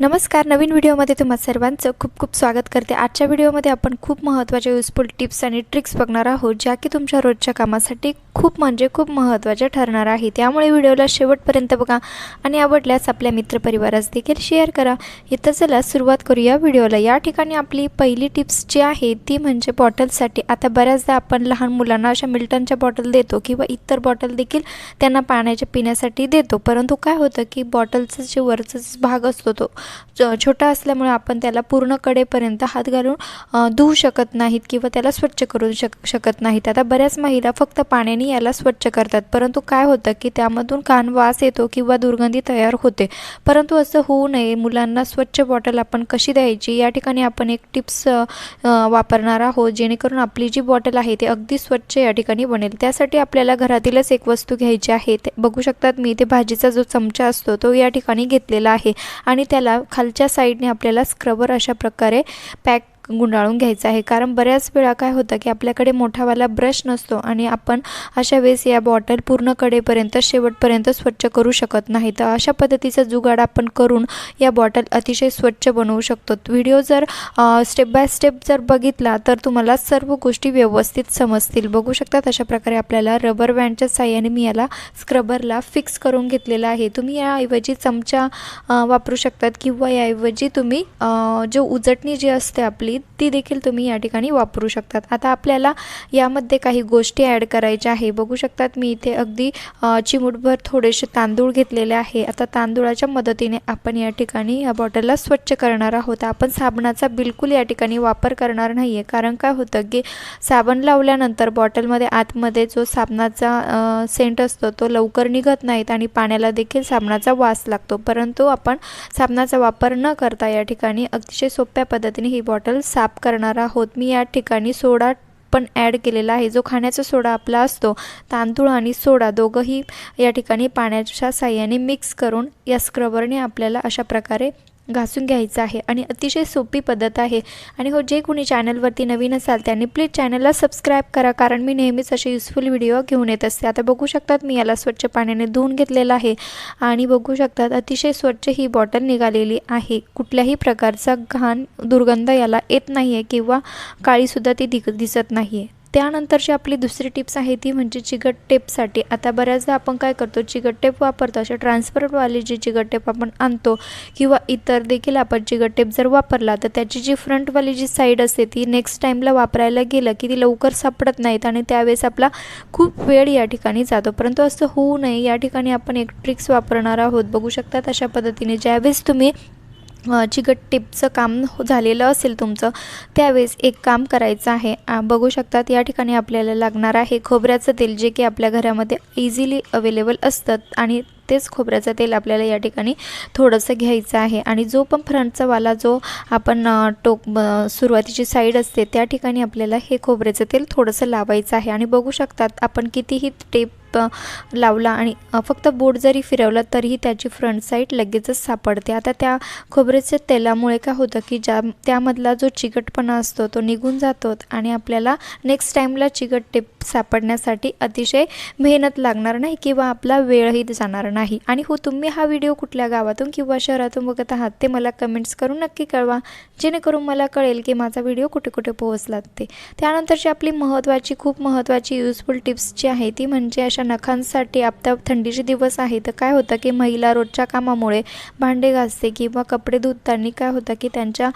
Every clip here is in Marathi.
नमस्कार नवीन व्हिडिओमध्ये तुम्हा सर्वांचं खूप खूप स्वागत करते. आजच्या व्हिडिओमध्ये आपण खूप महत्त्वाच्या युजफुल टिप्स आणि ट्रिक्स बघणार आहोत ज्या की तुमच्या रोजच्या कामासाठी खूप म्हणजे खूप महत्त्वाच्या ठरणार आहे त्यामुळे व्हिडिओला शेवटपर्यंत बघा आणि आवडल्यास आपल्या मित्रपरिवारास देखील शेअर करा. इथं चला सुरुवात करूया व्हिडिओला. या ठिकाणी आपली पहिली टिप्स जी आहे ती म्हणजे बॉटलसाठी आता बऱ्याचदा आपण लहान मुलांना अशा मिल्टनच्या बॉटल देतो किंवा इतर बॉटल देखील त्यांना पाण्याच्या पिण्यासाठी देतो. परंतु काय होतं की बॉटलचं जे वरचा भाग असतो तो छोटा असल्यामुळे आपण त्याला पूर्ण कडेपर्यंत हात घालून धुवू शकत नाहीत किंवा त्याला स्वच्छ करू शक शकत नाहीत. आता बऱ्याच महिला फक्त पाण्याने याला स्वच्छ करतात. परंतु काय होतं की त्यामधून कान वास येतो किंवा दुर्गंधी तयार होते. परंतु असं होऊ नये. मुलांना स्वच्छ बॉटल आपण कशी द्यायची? या ठिकाणी आपण एक टिप्स वापरणार आहोत. जेणेकरून आपली जी बॉटल आहे ती अगदी स्वच्छ या ठिकाणी बनेल. त्यासाठी आपल्याला घरातीलच एक वस्तू घ्यायची आहे. ते बघू शकतात मी. ते भाजीचा जो चमचा असतो तो या ठिकाणी घेतलेला आहे. आणि त्याला खालच्या साईडने आपल्याला स्क्रबर अशा प्रकारे पॅक गुंडाळून घ्यायचं आहे. कारण बऱ्याच वेळा काय होतं की आपल्याकडे मोठावाला ब्रश नसतो आणि आपण अशा वेळेस या बॉटल पूर्ण कडेपर्यंत शेवटपर्यंत स्वच्छ करू शकत नाही. तर अशा पद्धतीचा जुगाड आपण करून या बॉटल अतिशय स्वच्छ बनवू शकतो. व्हिडिओ जर स्टेप बाय स्टेप जर बघितला तर तुम्हाला सर्व गोष्टी व्यवस्थित समजतील. बघू शकतात अशा प्रकारे आपल्याला रबर बँडच्या साह्याने मी याला स्क्रबरला फिक्स करून घेतलेला आहे. तुम्ही याऐवजी चमचा वापरू शकतात किंवा याऐवजी तुम्ही जो उजटणी जी असते आपली ती देखील तुम्ही या ठिकाणी वापरू शकतात. आता आपल्याला यामध्ये काही गोष्टी ॲड करायच्या आहे. बघू शकतात मी इथे अगदी चिमूटभर थोडेसे तांदूळ घेतलेले आहे. आता तांदूळाच्या मदतीने आपण या ठिकाणी या बॉटलला स्वच्छ करणार आहोत. आपण साबणाचा बिलकुल या ठिकाणी वापर करणार नाही आहे कारण काय होतं की साबण लावल्यानंतर बॉटलमध्ये आतमध्ये जो साबणाचा सेंट असतो तो लवकर निघत नाहीत आणि पाण्याला देखील साबणाचा वास लागतो. परंतु आपण साबणाचा वापर न करता या ठिकाणी अतिशय सोप्या पद्धतीने ही बॉटल साफ करणार आहोत. मी या ठिकाणी सोडा पण ॲड केलेला आहे. जो खाण्याचा सोडा आपला असतो तांदूळ आणि सोडा दोघंही या ठिकाणी पाण्याच्या साह्याने मिक्स करून या स्क्रबरने आपल्याला अशा प्रकारे घासून घ्यायचं आहे आणि अतिशय सोपी पद्धत आहे. आणि हो जे कोणी चॅनलवरती नवीन असाल त्यांनी प्लीज चॅनलला सबस्क्राईब करा कारण मी नेहमीच असे युजफुल व्हिडिओ घेऊन येत असते. आता बघू शकतात मी याला स्वच्छ पाण्याने धुवून घेतलेलं आहे आणि बघू शकतात अतिशय स्वच्छ ही बॉटल निघालेली आहे. कुठल्याही प्रकारचा घाण दुर्गंध याला येत नाही आहे किंवा काळीसुद्धा ती दिक दिसत नाही आहे त्यानंतरची आपली दुसरी टिप्स आहे ती म्हणजे चिकट टेपसाठी. आता बऱ्याचदा आपण काय करतो चिकट टेप वापरतो अशा ट्रान्सपरंटवाली जी चिकट टेप आपण आणतो किंवा इतर देखील आपण चिकट टेप जर वापरला तर त्याची जी फ्रंटवाली जी साईड असते ती नेक्स्ट टाईमला वापरायला गेलं की ती लवकर सापडत नाहीत आणि त्यावेळेस आपला खूप वेळ या ठिकाणी जातो. परंतु असं होऊ नये या ठिकाणी आपण एक ट्रिक्स वापरणार आहोत. बघू शकतात अशा पद्धतीने ज्यावेळेस तुम्ही चिकट टिपचं काम हो-, झालेलं असेल तुमचं त्यावेळेस एक काम करायचं आहे. बघू शकतात या ठिकाणी आपल्याला लागणार आहे खोबऱ्याचं तेल जे की आपल्या घरामध्ये इझिली अवेलेबल असतात आणि तेच खोबऱ्याचं तेल आपल्याला या ठिकाणी थोडंसं घ्यायचं आहे. आणि जो पण फ्रंटचा वाला जो आपण टोक सुरुवातीची साईड असते त्या ठिकाणी आपल्याला हे खोबऱ्याचं तेल थोडंसं लावायचं आहे. आणि बघू शकतात आपण कितीही टेप लावला आणि फक्त बोट जरी फिरवला तरीही त्याची फ्रंट साईड लगेचच सापडते. आता त्या खोबऱ्याच्या तेलामुळे काय होतं की ज्या त्यामधला जो चिकटपणा असतो तो निघून जातो आणि आपल्याला नेक्स्ट टाईमला चिकट टेप सापडण्यासाठी अतिशय मेहनत लागणार नाही किंवा आपला वेळही जाणार नाही. नाही. आणि हो तुम्ही हा व्हिडिओ कुठल्या गावातून किंवा शहरातून बघत आहात ते मला कमेंट्स करून नक्की कळवा. जेणेकरून मला कळेल की माझा व्हिडिओ कुठे कुठे पोहोचला ते त्यानंतरची आपली महत्त्वाची खूप महत्त्वाची युजफुल टिप्स जी आहे ती म्हणजे अशा नखांसाठी आता थंडीचे दिवस आहे तर काय होतं की महिला रोजच्या कामामुळे भांडे घासते किंवा कपडे धुताना काय होतं की त्यांच्या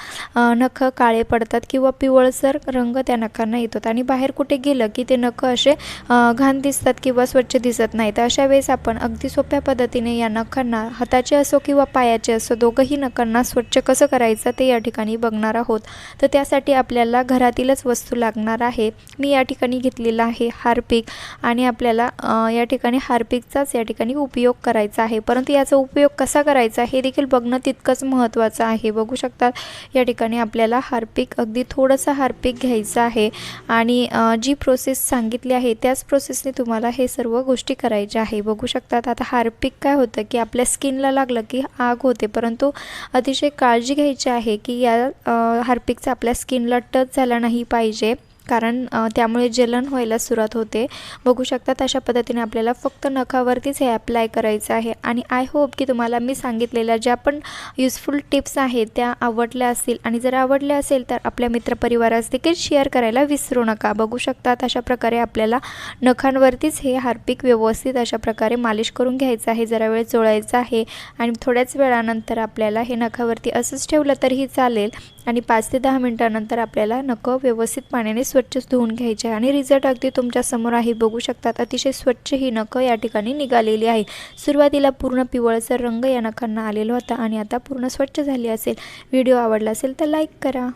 नख काळे पडतात किंवा पिवळसर रंग त्या नखांना येतात. आणि बाहेर कुठे गेलं की ते नख असे घाण दिसतात किंवा स्वच्छ दिसत नाही तर अशा वेळेस आपण अगदी सोप्या पद्धतीने या नखांना हाताचे असो किंवा पायाचे असो दोघंही नखांना स्वच्छ कसं करायचं ते या ठिकाणी बघणार आहोत. तर त्यासाठी आपल्याला घरातीलच वस्तू लागणार आहे. मी या ठिकाणी घेतलेला आहे हार्पिक आणि आपल्याला या ठिकाणी हार्पिकचाच या ठिकाणी उपयोग करायचा आहे. परंतु याचा उपयोग कसा करायचा हे देखील बघणं तितकंच महत्त्वाचं आहे. बघू शकतात या ठिकाणी आपल्याला हार्पिक अगदी थोडंसं हार्पिक घ्यायचं आहे आणि जी प्रोसेस सांगितली आहे त्याच प्रोसेसने तुम्हाला हे सर्व गोष्टी करायच्या आहे. बघू शकतात आता हार्पिक काय होतं की आपल्या स्किनला लागलं की आग होते. परंतु अतिशय काळजी घ्यायची आहे की या हार्पिकचा आपल्या स्किनला टच झाला नाही पाहिजे. कारण त्यामुळे जलन व्हायला सुरुवात होते. बघू शकतात अशा पद्धतीने आपल्याला फक्त नखावरतीच हे अप्लाय करायचं आहे. आणि आय होप की तुम्हाला मी सांगितलेल्या ज्या पण युजफुल टिप्स आहेत त्या आवडल्या असतील. आणि जर आवडल्या असेल तर आपल्या मित्रपरिवारास देखील शेअर करायला विसरू नका. बघू शकतात अशा प्रकारे आपल्याला नखांवरतीच हे हार्पिक व्यवस्थित अशा प्रकारे मालिश करून घ्यायचं आहे. जरा वेळ चोळायचं आहे. आणि थोड्याच वेळानंतर आपल्याला हे नखावरती असंच ठेवलं तरीही चालेल. आणि पाच ते दहा मिनटानंतर आपल्याला नखं व्यवस्थित पाण्याने स्वच्छ धुवून घ्यायचे आहे. आणि रिझल्ट अगदी तुमच्यासमोर आहे. बघू शकतात अतिशय स्वच्छ ही नखं या ठिकाणी निघालेली आहे. सुरुवातीला पूर्ण पिवळसर रंग या नखांना आलेला होता आणि आता पूर्ण स्वच्छ झाली असेल. व्हिडिओ आवडला असेल तर लाईक करा.